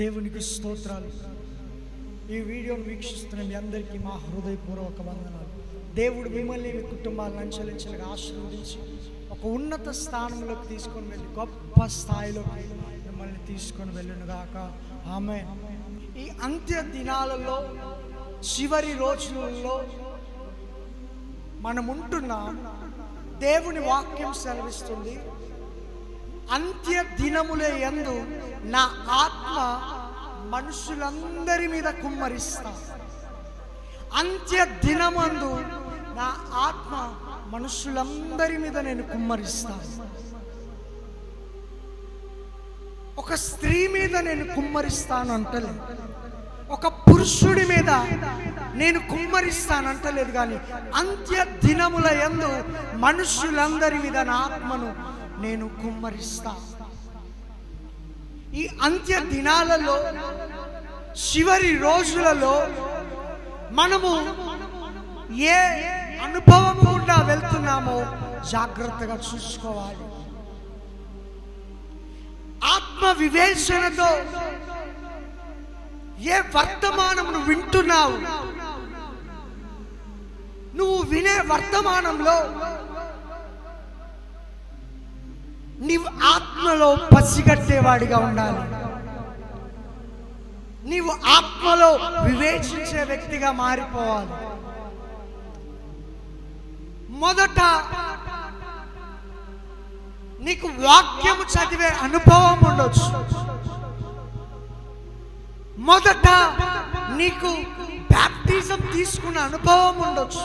దేవునికి స్తోత్రాలు. ఈ వీడియోను వీక్షిస్తున్న మీ అందరికీ మా హృదయపూర్వక వందనాలు. దేవుడు మిమ్మల్ని మీ కుటుంబాలను అంచెలించలుగా ఆశీర్వదించి ఒక ఉన్నత స్థానంలోకి తీసుకొని వెళ్ళి గొప్ప స్థాయిలోకి మిమ్మల్ని తీసుకొని వెళ్ళునుగాక. ఆమె ఈ అంత్య దినాలలో చివరి రోజులలో మనం ఉంటున్న దేవుని వాక్యం సెలవిస్తుంది. అంత్య దినములే యందు నా ఆత్మ మనుషులందరి మీద కుమ్మరిస్తా. అంత్య దినమందు నా ఆత్మ మనుషులందరి మీద నేను కుమ్మరిస్తాను ఒక స్త్రీ మీద నేను కుమ్మరిస్తాను అంటలేదు ఒక పురుషుడి మీద నేను కుమ్మరిస్తాను అంటలేదు కానీ అంత్య దినముల యందు మనుషులందరి మీద నా ఆత్మను నేను కుమ్మరిస్తా. ఈ అంత్య దినాలలో చివరి రోజులలో మనము ఏ అనుభవం గుండా వెళ్తున్నామో జాగ్రత్తగా చూసుకోవాలి. ఆత్మ వివేచనతో ఏ వర్తమానమును వింటున్నావు? నువ్వు వినే వర్తమానంలో నీవు ఆత్మలో పసిగట్టేవాడిగా ఉండాలి. నీవు ఆత్మలో వివేచించే వ్యక్తిగా మారిపోవాలి. మొదట నీకు వాక్యము చదివే అనుభవం ఉండొచ్చు. మొదట నీకు బ్యాప్టిజం తీసుకున్న అనుభవం ఉండొచ్చు.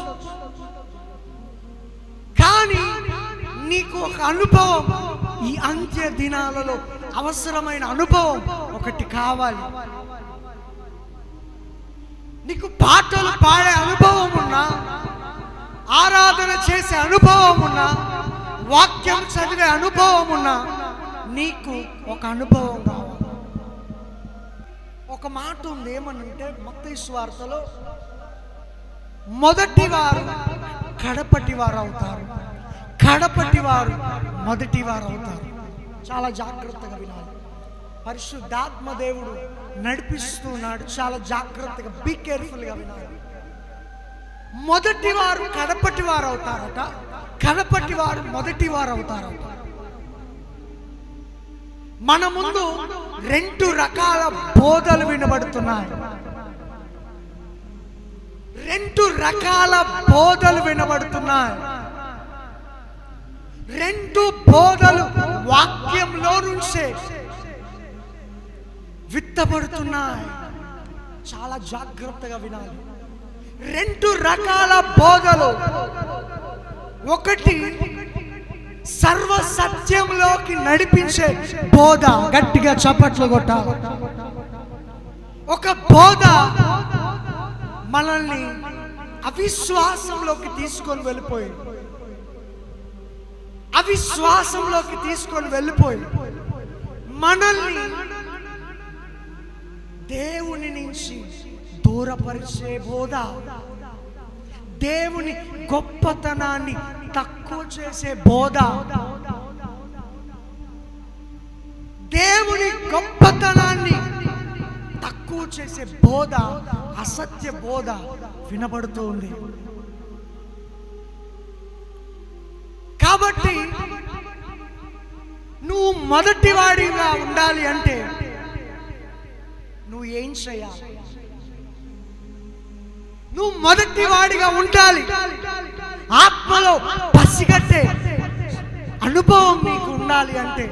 కానీ నీకు ఒక అనుభవం. ఈ అంత్య దినాలలో అవసరమైన అనుభవం ఒకటి కావాలి. నీకు పాటలు పాడే అనుభవం ఉన్నా ఆరాధన చేసే అనుభవం ఉన్నా వాక్యం చదివే అనుభవం ఉన్నా నీకు ఒక అనుభవం కావాలి ఒక మాట ఉంది ఏమనంటే మత్తయి వార్తలో మొదటి వారు కడపటి వారు అవుతారు. కడపటి వారు మొదటి వారు అవుతారు చాలా జాగ్రత్తగా వినాలి. పరిశుద్ధాత్మ దేవుడు నడిపిస్తున్నాడు చాలా జాగ్రత్తగా బీ కేర్ఫుల్గా వినాలి. మొదటి వారు కడపటి వారు అవుతారట కడపటి వారు మొదటి వారు అవుతారట మన ముందు రెండు రకాల బోధలు వినబడుతున్నాయి. రెండు రకాల బోధలు వినబడుతున్నాయి. రెండు బోధలు వాక్యంలో నుంచే విత్తబడుతున్నాయి. చాలా జాగ్రత్తగా వినాలి. రెండు రకాల బోధలు. ఒకటి సర్వ సత్యంలోకి నడిపించే బోధ. గట్టిగా చప్పట్లు కొట్ట ఒక బోధ మనల్ని అవిశ్వాసంలోకి తీసుకొని వెళ్ళిపోయి అవిశ్వాసంలోకి తీసుకొని వెళ్ళిపోయి మనల్ని దేవుని నుంచి దూరపరిచే బోధ దేవుని గొప్పతనాన్ని తక్కువ చేసే బోధ దేవుని గొప్పతనాన్ని తక్కువ చేసే బోధ అసత్య బోధ వినబడుతూ ఉంది నువ్వు మొదటివాడిగా ఉండాలి అంటే నువ్వు ఏం చేయాలి? నువ్వు మొదటివాడిగా ఉండాలి. ఆత్మలో పసిగట్టే అనుభవం నీకు ఉండాలి అంటే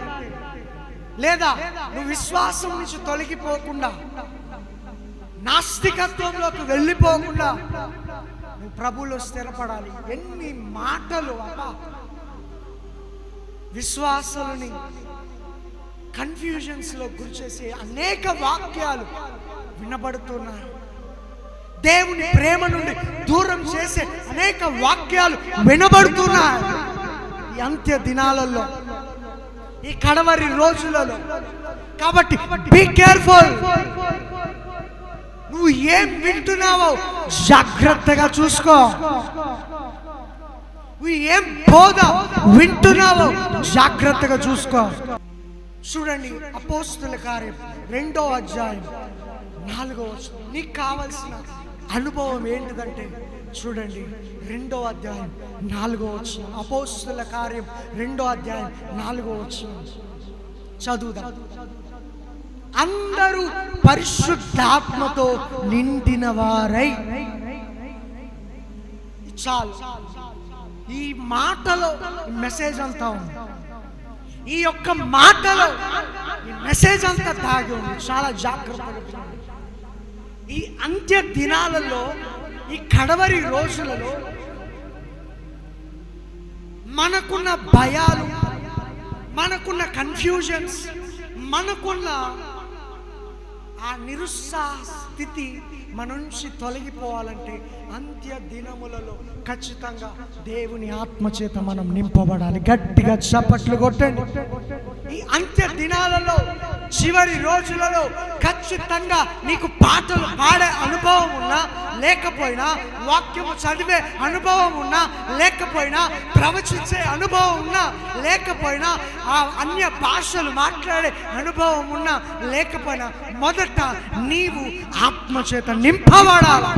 లేదా నువ్వు విశ్వాసం నుంచి తొలగిపోకుండా నాస్తికత్వంలోకి వెళ్ళిపోకుండా నువ్వు ప్రభులో స్థిరపడాలి. ఎన్ని మాటలు అబ్బా. విశ్వాసాలని కన్ఫ్యూజన్స్లో గురిచేసే అనేక వాక్యాలు వినబడుతున్నాయి. దేవుని ప్రేమ నుండి దూరం చేసే అనేక వాక్యాలు వినబడుతున్నాయి. ఈ అంత్య దినాలలో ఈ కడవరి రోజులలో. కాబట్టి బీ కేర్ఫుల్ నువ్వు ఏం వింటున్నావో జాగ్రత్తగా చూసుకో. ఏం బోధ వింటున్నావో జాగ్రత్తగా చూసుకో. చూడండి అపోస్తుల కార్యం రెండో అధ్యాయం నాలుగో నీకు కావలసిన అనుభవం ఏంటిదంటే చూడండి రెండో అధ్యాయం నాలుగో వచ్చిన అపోస్తుల కార్యం రెండో అధ్యాయం నాలుగో వచ్చిన చదువుదా. అందరూ పరిశుద్ధాత్మతో నిండిన వారై. చాలు. ఈ మాటలో మెసేజ్ అంతా ఉంది. ఈ యొక్క మాటలో ఈ మెసేజ్ అంతా దాగి ఉంది. చాలా జాగ్రత్తగా ఈ అంత్య దినాలలో ఈ కడవరి రోజులలో మనకున్న భయాలు మనకున్న కన్ఫ్యూజన్స్ మనకున్న ఆ నిరుత్సాహ స్థితి మన నుంచి తొలగిపోవాలంటే అంత్య దినములలో ఖచ్చితంగా దేవుని ఆత్మచేత మనం నింపబడాలి. గట్టిగా చప్పట్లు కొట్టండి. ఈ అంత్య దినాలలో చివరి రోజులలో ఖచ్చితంగా నీకు పాటలు పాడే అనుభవం ఉన్నా లేకపోయినా వాక్యము చదివే అనుభవం ఉన్నా లేకపోయినా ప్రవచించే అనుభవం ఉన్నా లేకపోయినా ఆ అన్య భాషలు మాట్లాడే అనుభవం ఉన్నా లేకపోయినా మొదట నీవు ఆత్మచేత నింపబడాలి.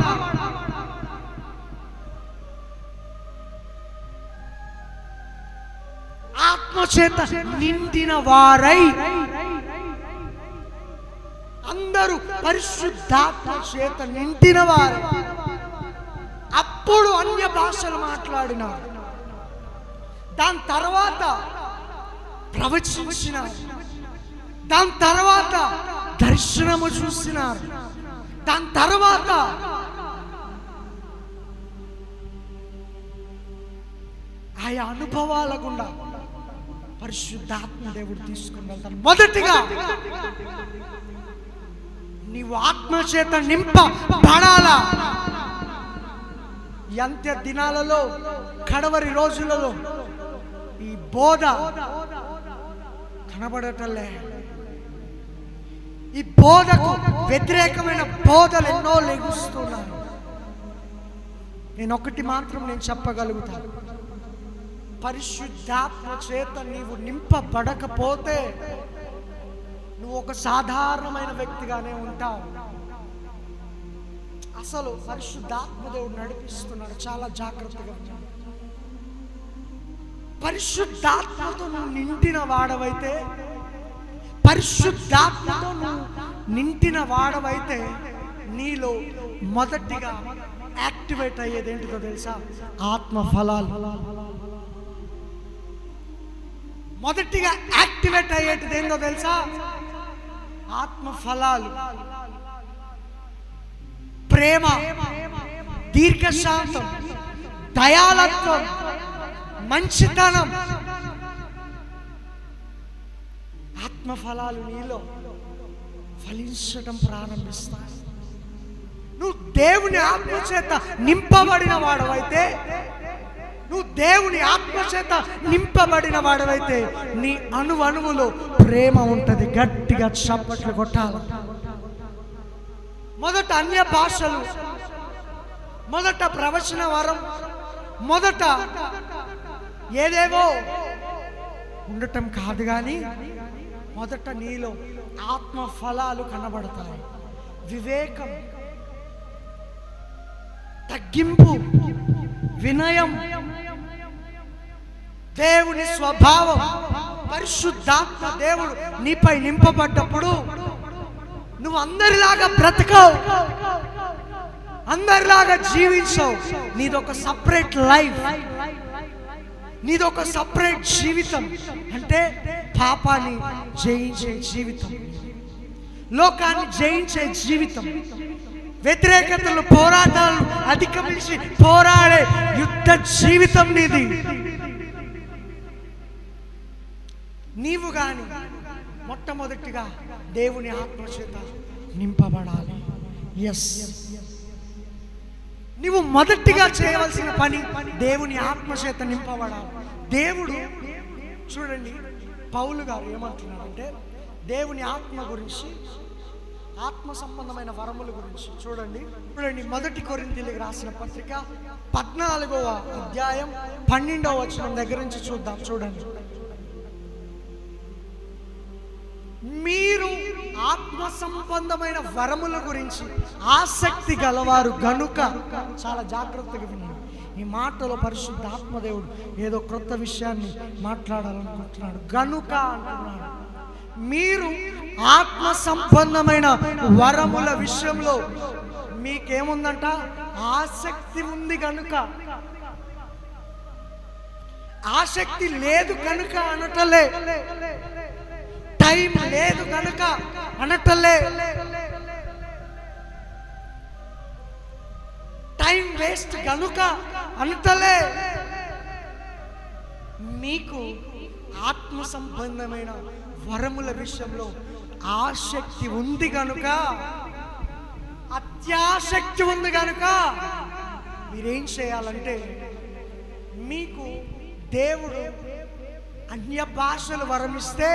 ఆత్మచేత నిండిన వారై అందరూ పరిశుద్ధాత్మ చేత నిండిన వారు అప్పుడు అన్య భాషలు మాట్లాడినారు. దాని తర్వాత ప్రవచించినారు. దాని తర్వాత దర్శనము చూసినారు. దాని తర్వాత ఆయా అనుభవాల గుండా పరిశుద్ధాత్మ దేవుడు తీసుకుని వెళ్తాను మొదటిగా నీవు ఆత్మ చేత నింప పడాలా ఎంత అంత్య దినాలలో కడవరి రోజులలో ఈ బోధ కనబడటలే ఈ బోధకు వ్యతిరేకమైన బోధలు ఎన్నో లెగుస్తున్నారు నేను ఒకటి మాత్రం నేను చెప్పగలుగుతాను పరిశుద్ధాత్మ చేత నీవు నింపబడకపోతే నువ్వు ఒక సాధారణమైన వ్యక్తిగానే ఉంటావు. అసలు పరిశుద్ధాత్మ దేవుడు నడిపిస్తున్నాడు. చాలా జాగ్రత్తగా పరిశుద్ధాత్మతో నువ్వు నింటిన వాడవైతే పరిశుద్ధాత్మతో నువ్వు నింటిన వాడవైతే నీలో మొదటిగా యాక్టివేట్ అయ్యేది ఏంటిదో తెలుసా? ఆత్మ ఫలాలు మొదటిగా యాక్టివేట్ అయ్యేటిది ఏందో తెలుసా? ఆత్మ ఫలాలు ప్రేమ దీర్ఘశాంతం దయాలత్వం మంచితనం. ఆత్మఫలాలు నీలో ఫలించడం ప్రారంభిస్తాయి. నువ్వు దేవుని ఆత్మ చేత నింపబడిన వాడవైతే నువ్వు దేవుని ఆత్మచేత నింపబడిన వాడవైతే నీ అణువణువులో ప్రేమ ఉంటది గట్టిగా చప్పట్లు కొట్టాలి. మొదట అన్య భాషలు మొదట ప్రవచన వరం మొదట ఏదేవో ఉండటం కాదు కానీ మొదట నీలో ఆత్మ ఫలాలు కనబడతాయి. వివేకం తగ్గింపు వినయం దేవుని స్వభావం పరిశుద్ధాత్మ దేవుడు నీపై నింపబడ్డప్పుడు నువ్వు అందరిలాగా బ్రతకవు అందరిలాగా జీవించవు. నీదొక సపరేట్ లైఫ్ నీదొక సపరేట్ జీవితం. అంటే పాపాన్ని జయించే జీవితం లోకాన్ని జయించే జీవితం. వ్యతిరేకతలు పోరాటాలు అధిగమించి పోరాడే యుద్ధ జీవితం నీది. నీవు గాని మొట్టమొదటిగా దేవుని ఆత్మచేత నింపబడాలి. ఎస్ నీవు మొదటిగా చేయవలసిన పని దేవుని ఆత్మచేత నింపబడాలి. దేవుడు చూడండి పౌలు గారు ఏమంటున్నారంటే దేవుని ఆత్మ గురించి ఆత్మ సంబంధమైన వరముల గురించి చూడండి. చూడండి మొదటి కొరింతీలకు రాసిన పత్రిక పద్నాలుగవ అధ్యాయం పన్నెండవ వచనం దగ్గర నుంచి చూద్దాం చూడండి. మీరు ఆత్మ సంబంధమైన వరముల గురించి ఆసక్తి గలవారు గనుక చాలా జాగ్రత్తగా విన్నాను ఈ మాటలో పరిశుద్ధ ఆత్మదేవుడు ఏదో క్రొత్త విషయాన్ని మాట్లాడాలనుకుంటున్నాడు. గనుక అంటున్నాడు. మీరు ఆత్మ సంబంధమైన వరముల విషయంలో మీకేముందంట? ఆసక్తి ఉంది కనుక ఆసక్తి లేదు కనుక అనటలే. టైం లేదు కనుక అనటలే. టైం వేస్ట్ కనుక అనటలే. మీకు ఆత్మ సంబంధమైన వరముల విషయంలో ఆసక్తి ఉంది కనుక అత్యాసక్తి ఉంది కనుక మీరేం చేయాలంటే మీకు దేవుడు అన్య భాషలు వరమిస్తే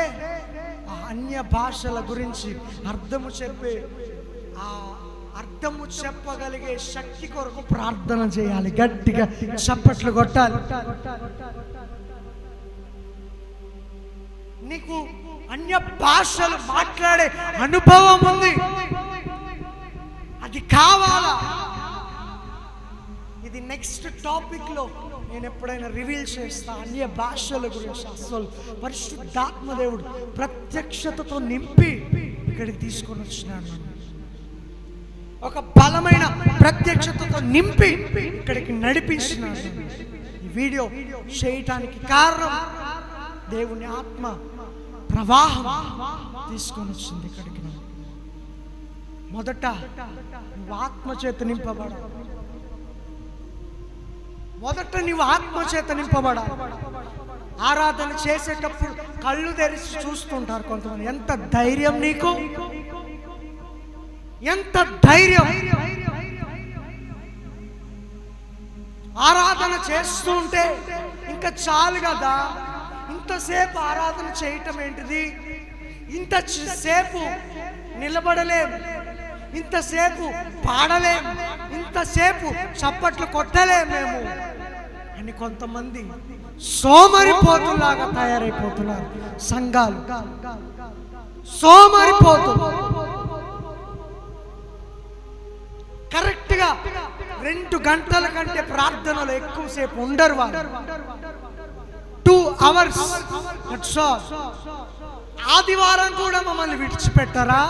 ఆ అన్య భాషల గురించి అర్థము చెప్పే ఆ అర్థము చెప్పగలిగే శక్తి కొరకు ప్రార్థన చేయాలి. గట్టిగా చప్పట్లు కొట్టాలి. నీకు అన్య భాషలు మాట్లాడే అనుభవం ఉంది. అది కావాలా? ఇది నెక్స్ట్ టాపిక్లో నేను ఎప్పుడైనా రివీల్ చేస్తా. అన్య భాషల గురించి అసలు పరిశుద్ధాత్మదేవుడు ప్రత్యక్షతతో నింపి ఇక్కడికి తీసుకొని వచ్చినాడు ఒక బలమైన ప్రత్యక్షతతో నింపి ఇక్కడికి నడిపించినాడు ఈ వీడియో చేయటానికి కారణం దేవుని ఆత్మ. ప్రవాహం తీసుకొని వచ్చింది ఇక్కడికి మొదట నువ్వు ఆత్మచేత నింపబడ మొదట నీవు ఆత్మచేత నింపబడ ఆరాధన చేసేటప్పుడు కళ్ళు తెరిచి చూస్తుంటారు కొంతమంది. ఎంత ధైర్యం నీకు? ఎంత ధైర్యం? ఆరాధన చేస్తుంటే ఇంకా చాలు కదా. ఇంతసేపు ఆరాధన చేయటం ఏంటిది? ఇంత సేపు నిలబడలేం. ఇంతసేపు పాడలేం. ఇంతసేపు చప్పట్లు కొట్టలేం మేము. అని కొంతమంది సోమరిపోతులాగా తయారైపోతున్నారు సంఘాలు. సోమరిపోతు. కరెక్ట్గా రెండు గంటల కంటే ప్రార్థనలు ఎక్కువసేపు ఉండరు వాళ్ళు. టూ అవర్స్ ఆదివారం కూడా మమ్మల్ని విడిచిపెట్టరా?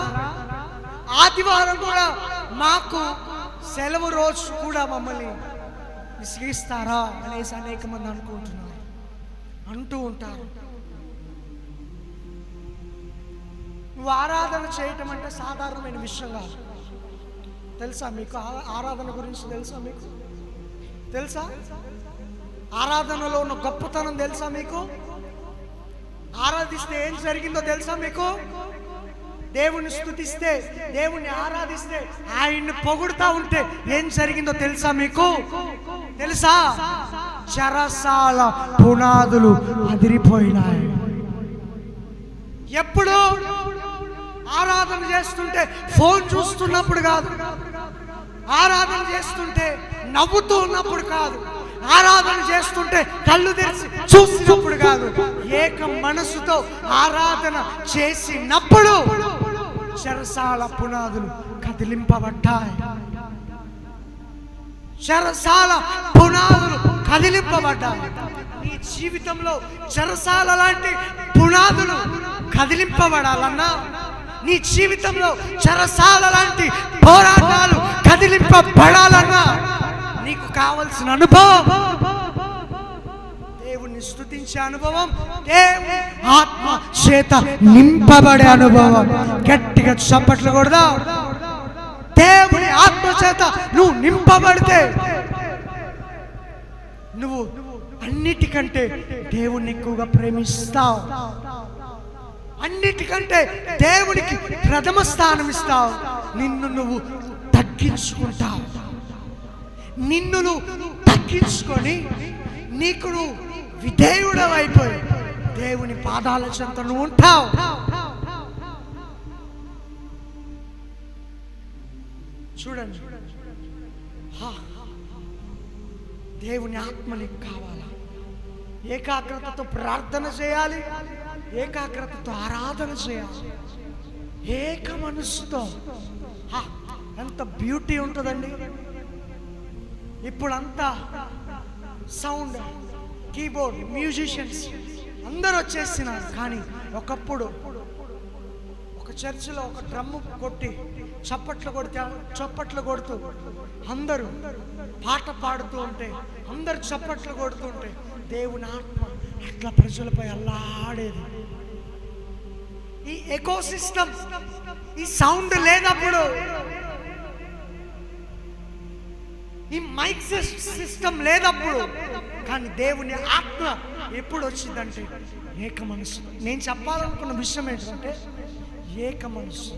ఆదివారం కూడా మాకు సెలవు రోజు కూడా మమ్మల్ని విసిగిస్తారా అనేసి అనేక మంది అనుకుంటున్నారు. అంటూ ఉంటారు. నువ్వు ఆరాధన చేయటం అంటే సాధారణమైన విషయం కాదు. తెలుసా మీకు ఆరాధన గురించి తెలుసా మీకు? తెలుసా? ఆరాధనలో ఉన్న గొప్పతనం తెలుసా మీకు? ఆరాధిస్తే ఏం జరిగిందో తెలుసా మీకు? దేవుని స్థుతిస్తే దేవుణ్ణి ఆరాధిస్తే ఆయన్ని పొగుడుతా ఉంటే ఏం జరిగిందో తెలుసా మీకు? తెలుసా? చరసాల పునాదులు అదిరిపోయినాయి. ఎప్పుడు? ఆరాధన చేస్తుంటే ఫోన్ చూస్తున్నప్పుడు కాదు. ఆరాధన చేస్తుంటే నవ్వుతూ ఉన్నప్పుడు కాదు. ఆరాధన చేస్తుంటే కళ్ళు తెరిచి చూసినప్పుడు కాదు ఏక మనసుతో ఆరాధన చేసినప్పుడు చెరసాల పునాదులు కదిలింపబడ్డాయి. చెరసాల పునాదులు కదిలింపబడ్డాయి. నీ జీవితంలో చెరసాల లాంటి పునాదులు కదిలింపబడాలన్నా నీ జీవితంలో చెరసాల లాంటి పోరాటాలు కదిలింపబడాలన్నా నీకు కావలసిన అనుభవం. దేవుణ్ణి స్తుతించే అనుభవం. దేవుని ఆత్మ చేత నింపబడే అనుభవం. గట్టిగా చప్పట్లు కొడదా. దేవుని ఆత్మ చేత నువ్వు నింపబడితే నువ్వు అన్నిటికంటే దేవుణ్ణి ఎక్కువగా ప్రేమిస్తావు. అన్నిటికంటే దేవునికి ప్రథమ స్థానం ఇస్తావు. నిన్ను నువ్వు తగ్గించుకుంటావు. నిన్ను నువ్వు తగ్గించుకొని నీకు నువ్వు అయిపోయి దేవుని పాదాల చెంత నువ్వు ఉంటావు. చూడండి. హా. దేవుని ఆత్మ నీకు కావాలా? ఏకాగ్రతతో ప్రార్థన చేయాలి. ఏకాగ్రతతో ఆరాధన చేయాలి. ఏక మనస్సుతో. ఎంత బ్యూటీ ఉంటుందండి. ఇప్పుడంతా సౌండ్ కీబోర్డ్ మ్యూజిషియన్స్ అందరూ వచ్చేస్తున్నారు. కానీ ఒకప్పుడు ఒక చర్చిలో ఒక డ్రమ్ము కొట్టి చప్పట్లు కొడితే చప్పట్లు కొడుతూ అందరూ పాట పాడుతూ ఉంటే అందరు చప్పట్లు కొడుతూ ఉంటే దేవుని ఆత్మ అట్లా ప్రజలపై అల్లాడేది. ఈ ఎకో సిస్టమ్ ఈ సౌండ్ లేనప్పుడు ఈ మైక్ సిస్టమ్ లేదప్పుడు. కానీ దేవుని ఆత్మ ఎప్పుడు వచ్చిందంటే ఏక మనసు. నేను చెప్పాలనుకున్న విషయం ఏంటంటే ఏక మనసు.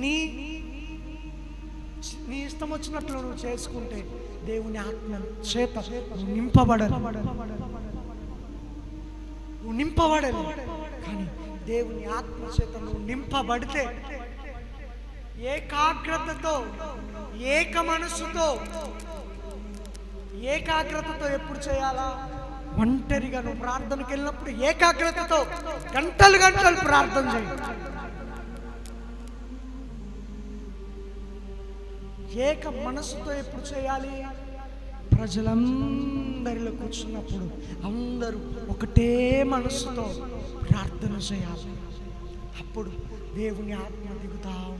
నీ నీ ఇష్టం వచ్చినట్లు నువ్వు చేసుకుంటే దేవుని ఆత్మ చేత నువ్వు నింపబడ నువ్వు నింపబడదు కానీ దేవుని ఆత్మ చేత నువ్వు నింపబడితే ఏకాగ్రతతో ఏక మనసుతో ఏకాగ్రతతో ఎప్పుడు చేయాలా? ఒంటరిగా నువ్వు ప్రార్థనకి వెళ్ళినప్పుడు ఏకాగ్రతతో గంటలు గంటలు ప్రార్థన చేయి. ఏక మనసుతో ఎప్పుడు చేయాలి? ప్రజలందరిలో కూర్చున్నప్పుడు అందరూ ఒకటే మనసుతో ప్రార్థన చేయాలి. అప్పుడు దేవుని ఆత్మ దిగుతా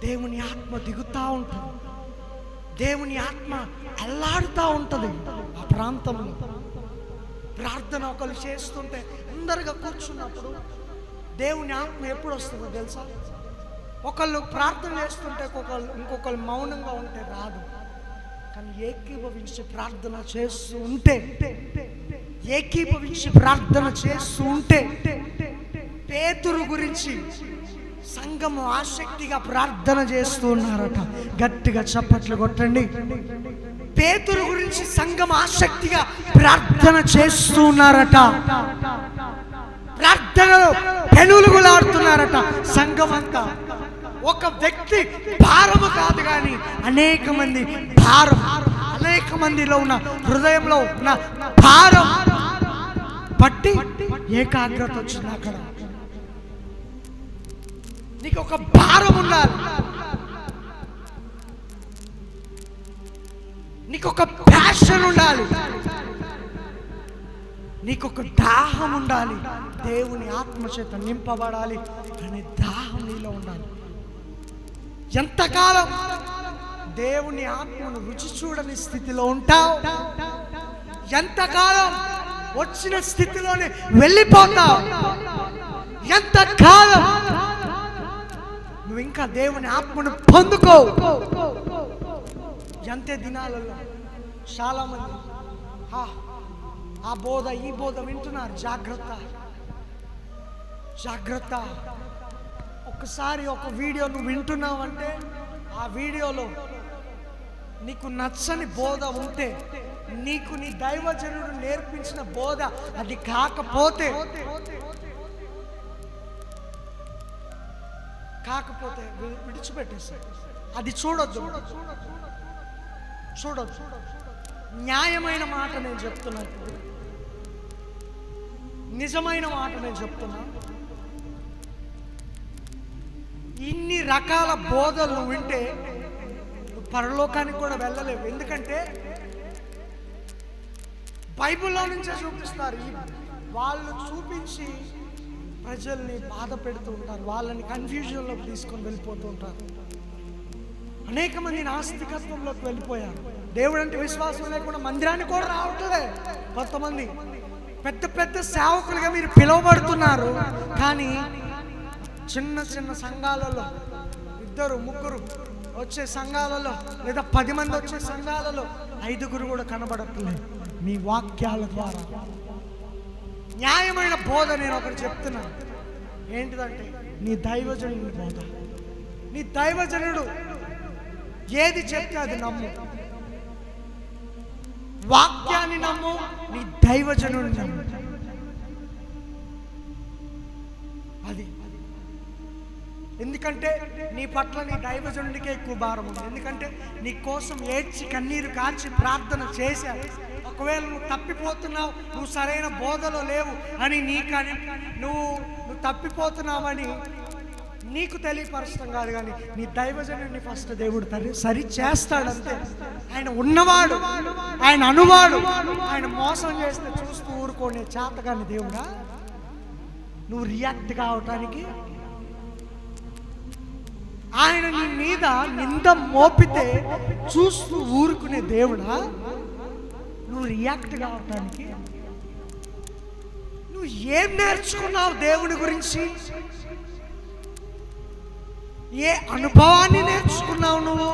దేవుని ఆత్మ దిగుతూ ఉంటుంది. దేవుని ఆత్మ అల్లాడుతూ ఉంటుంది. ఆ ప్రాంతంలో ప్రార్థన ఒకరు చేస్తుంటే అందరుగా కూర్చున్నప్పుడు దేవుని ఆత్మ ఎప్పుడు వస్తుందో తెలుసా? ఒకళ్ళు ప్రార్థన చేస్తుంటే ఒకళ్ళు ఇంకొకళ్ళు మౌనంగా ఉంటే రాదు. కానీ ఏకీభవించి ప్రార్థన చేస్తూ ఉంటే ఏకీభవించి ప్రార్థన చేస్తూ ఉంటే పేతురు గురించి సంఘము ఆసక్తిగా ప్రార్థన చేస్తూ ఉన్నారట. గట్టిగా చప్పట్లు కొట్టండి. పేతురు గురించి సంఘం ఆసక్తిగా ప్రార్థన చేస్తూ ఉన్నారట. ప్రార్థనలో పెనులుగులాడుతున్నారట సంఘం అంతా ఒక వ్యక్తి భారము కాదు కానీ అనేక మంది భారం అనేక మందిలో ఉన్న హృదయంలో ఉన్న భారం పట్టి ఏకాగ్రత వచ్చింది అక్కడ. నీకు ఒక భారం ఉండాలి. నీకు ఒక ప్యాషన్ ఉండాలి. నీకు ఒక దాహం ఉండాలి. దేవుని ఆత్మచేత నింపబడాలి. అనే దాహం నీలో ఉండాలి. ఎంతకాలం దేవుని ఆత్మను రుచి చూడని స్థితిలో ఉంటావు? ఎంతకాలం వచ్చిన స్థితిలోనే వెళ్ళిపోతావు? ఎంతకాలం నువ్వు ఇంకా దేవుని ఆత్మను పొందుకో. ఎంతే దినాలలో చాలా మంది ఆ బోధ ఈ బోధ వింటున్నారు. జాగ్రత్త జాగ్రత్త. ఒకసారి ఒక వీడియో నువ్వు వింటున్నావంటే ఆ వీడియోలో నీకు నచ్చని బోధ ఉంటే నీకు నీ దైవజనుడు నేర్పించిన బోధ అది కాకపోతే కాకపోతే విడిచిపెట్టేశాడు. అది చూడొద్దు. చూడొద్దు. న్యాయమైన మాట నేను చెప్తున్నా నిజమైన మాట నేను చెప్తున్నా. ఇన్ని రకాల బోధలు వింటే నువ్వు పరలోకానికి కూడా వెళ్ళలేవు. ఎందుకంటే బైబిల్లో నుంచే చూపిస్తారు. వాళ్ళు చూపించి ప్రజల్ని బాధ పెడుతూ ఉంటారు. వాళ్ళని కన్ఫ్యూజన్లోకి తీసుకొని వెళ్ళిపోతూ ఉంటారు. అనేక మంది నాస్తికత్వంలోకి వెళ్ళిపోయారు. దేవుడు అంటే విశ్వాసం లేకుండా మందిరానికి కూడా రావట్లే. కొంతమంది పెద్ద పెద్ద సేవకులుగా మీరు పిలువబడుతున్నారు. కానీ చిన్న చిన్న సంఘాలలో ఇద్దరు ముగ్గురు వచ్చే సంఘాలలో లేదా పది మంది వచ్చే సంఘాలలో ఐదుగురు కూడా కనబడట్లేదు మీ వాక్యాల ద్వారా. న్యాయమైన బోధ నేను ఒకటి చెప్తున్నాను. ఏంటిదంటే నీ దైవజనుడి బోధ. నీ దైవజనుడు ఏది చెప్తే అది నమ్ము. వాక్యాన్ని నమ్ము నీ దైవజనుడు నమ్ము. అది. ఎందుకంటే నీ పట్ల నీ దైవజనుడికే ఎక్కువ భారం ఉంది. ఎందుకంటే నీ కోసం ఏడ్చి కన్నీరు కాల్చి ప్రార్థన చేశారు. ఒకవేళ నువ్వు తప్పిపోతున్నావు నువ్వు సరైన బోధలో లేవు అని నీకని నువ్వు నువ్వు తప్పిపోతున్నావని నీకు తెలియపరచడం కాదు కానీ నీ దైవజనుడిని ఫస్ట్ దేవుడు తరి సరి చేస్తాడంతే. ఆయన ఉన్నవాడు ఆయన అనువాడు ఆయన మోసం చేస్తే చూస్తూ ఊరుకోనే చేతగాని దేవుడా. నువ్వు రియాక్ట్ కావటానికి ఆయన నీ మీద నింద మోపితే చూస్తూ ఊరుకునే దేవుడా. నువ్వు రియాక్ట్ కావటానికి నువ్వు ఏం నేర్చుకున్నావు దేవుని గురించి? ఏ అనుభవాన్ని నేర్చుకున్నావు నువ్వు?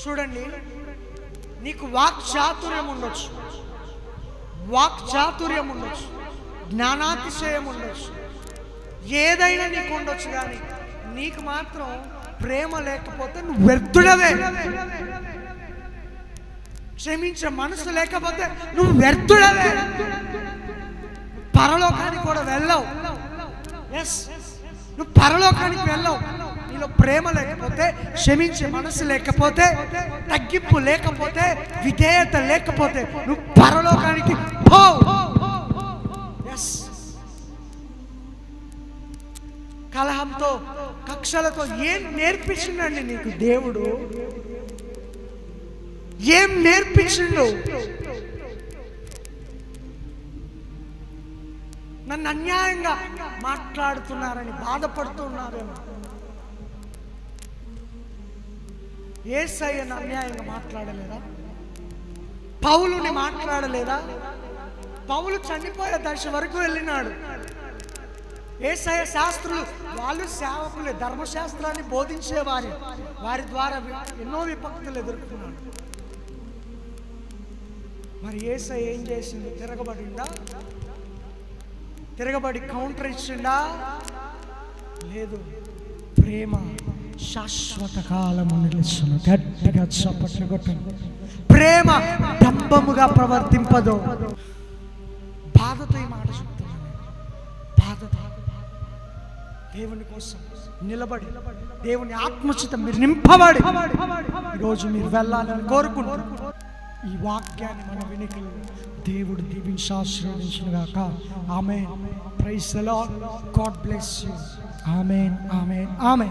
చూడండి నీకు వాక్ చాతుర్యం ఉండొచ్చు. వాక్ చాతుర్యం ఉండొచ్చు. జ్ఞానాతిశయం ఉండొచ్చు. ఏదైనా నీకు ఉండొచ్చు కానీ నీకు మాత్రం ప్రేమ లేకపోతే నువ్వు వ్యర్థుడవే. క్షమించే మనసు లేకపోతే నువ్వు వ్యర్థుడవే. పరలోకానికి కూడా వెళ్ళవు. ఎస్ నువ్వు పరలోకానికి వెళ్ళవు. నీలో ప్రేమ లేకపోతే క్షమించే మనసు లేకపోతే తగ్గింపు లేకపోతే విధేయత లేకపోతే నువ్వు పరలోకానికి పోవు. ఎస్ కలహంతో కక్షలతో ఏం నేర్పించిండండి నీకు దేవుడు? ఏం నేర్పించిండు? నన్ను అన్యాయంగా మాట్లాడుతున్నారని బాధపడుతున్నారేమో. ఏసయ్యను అన్యాయంగా మాట్లాడలేదా? పౌలుని మాట్లాడలేదా? పౌలు చనిపోయే దశ వరకు వెళ్ళినాడు. ఏసయ శాస్త్రులు వాళ్ళు సేవకులే ధర్మశాస్త్రాన్ని బోధించేవారి. వారి ద్వారా ఎన్నో విపక్తులు ఎదుర్కొన్నాడు. మరి ఏసై ఏం చేసింది తిరగబడిందా తిరగబడి కౌంటర్ ఇచ్చిండా? లేదు. ప్రేమ శాశ్వత కాలము నిలుస్తుంది గట్టిగా చప్పట్లు కొట్టండి ప్రేమ డంబముగా ప్రవర్తింపదు. బాధతో ఈ మాట చెప్తున్నాను బాధ దేవుని కోసం నిలబడి దేవుని ఆత్మచిత మీరు నింపబడి ఈరోజు మీరు వెళ్ళాలని కోరుకుంటున్నారు ఈ వాక్యాన్ని మన వెనుకలు దేవుడు దీవించి ఆశీర్వదించిన గాక ఆమె ప్రైస్ గాడ్ బ్లెస్ యూ ఆమె ఆమె ఆమె